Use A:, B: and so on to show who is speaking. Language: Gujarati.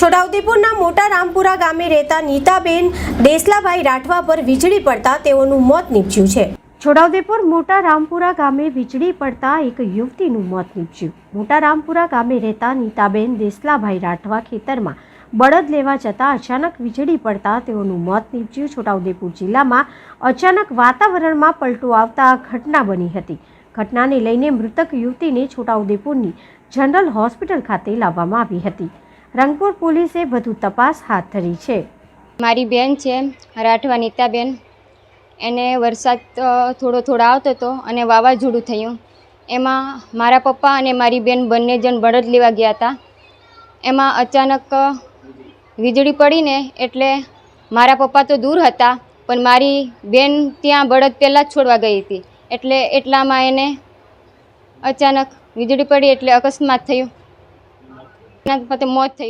A: છોટાઉદેપુરના મોટા રામપુરા ગામે રહેતા નીતાબેન દેસલાભાઈ રાઠવા પર વીજળી પડતા તેઓનું મોત નીપજ્યું છે. છોટાઉદેપુર મોટા રામપુરા ગામે વીજળી પડતા એક યુવતીનું મોત નીપજ્યું. મોટા રામપુરા ગામે રહેતા નીતાબેન દેસલાભાઈ રાઠવા ખેતરમાં બળદ લેવા જતાં અચાનક વીજળી પડતા તેઓનું મોત નીપજ્યું. છોટાઉદેપુર જિલ્લામાં અચાનક વાતાવરણમાં પલટો આવતા ઘટના બની હતી. ઘટનાને લઈને મૃતક યુવતીને છોટાઉદેપુરની જનરલ હોસ્પિટલ ખાતે લાવવામાં આવી હતી. રંગપુર પોલીસે વધુ તપાસ હાથ ધરી છે.
B: મારી બેન છે, રાઠવા નીતાબેન. એને વરસાદ થોડો થોડો આવતો હતો અને વાવાઝોડું થયું. એમાં મારા પપ્પા અને મારી બેન બંને જણ બળદ લેવા ગયા હતા. એમાં અચાનક વીજળી પડીને એટલે મારા પપ્પા તો દૂર હતા, પણ મારી બેન ત્યાં બળદ પહેલાં જ છોડવા ગઈ હતી. એટલે એટલામાં એને અચાનક વીજળી પડી એટલે અકસ્માત થયું. એના પછી મોત થયું